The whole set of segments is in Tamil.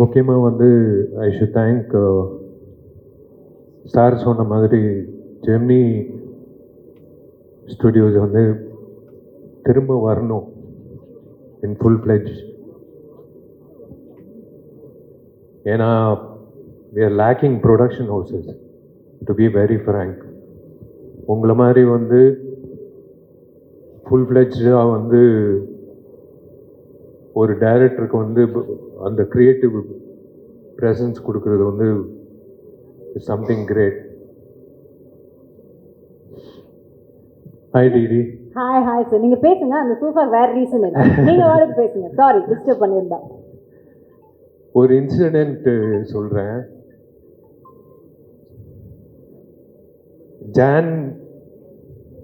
முக்கியமாக வந்து ஐ ஷுட் தேங்க் சார் சொன்ன மாதிரி ஜெமினி ஸ்டுடியோஸ் வந்து திரும்ப வரணும். இன் ஃபுல் பிளெஜ் ஏன்னா we are lacking production houses to be very frank உங்களை மாதிரி வந்து ஃபுல் ஃப்ளெஜாக வந்து ஒரு டைரக்டருக்கு வந்து அந்த க்ரியேட்டிவ் ப்ரெசன்ஸ் கொடுக்கறது வந்து something great hi DD hi hi sir நீங்க பேசுங்க. அந்த சோஃபா வேற ரீசன் இல்லை நீங்க வாடகை பேசுங்க. சாரி டிஸ்டர்ப் பண்ணியிருந்தா. ஒரு இன்சிடென்ட் சொல்கிறேன் ஜான்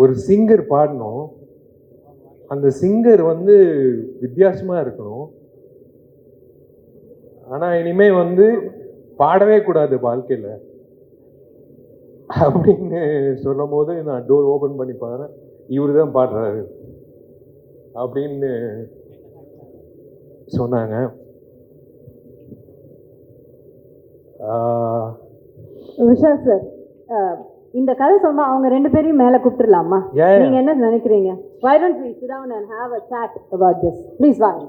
ஒரு சிங்கர் பாடணும். அந்த சிங்கர் வந்து வித்தியாசமாக இருக்கணும். ஆனால் இனிமே வந்து பாடவே கூடாது வாழ்க்கையில். அப்படின்னு சொல்லும் போது நான் டோர் ஓப்பன் பண்ணி பாக்குறேன் இவர் தான் பாடுறாரு. அப்படின்னு சொன்னாங்க. விஷால் சார் இந்த கதை சொன்னா அவங்க ரெண்டு பேரையும் மேல கூப்பிட்டுலாமா. நீங்க என்ன நினைக்கிறீங்க why don't we sit down and have a chat about this please வாங்க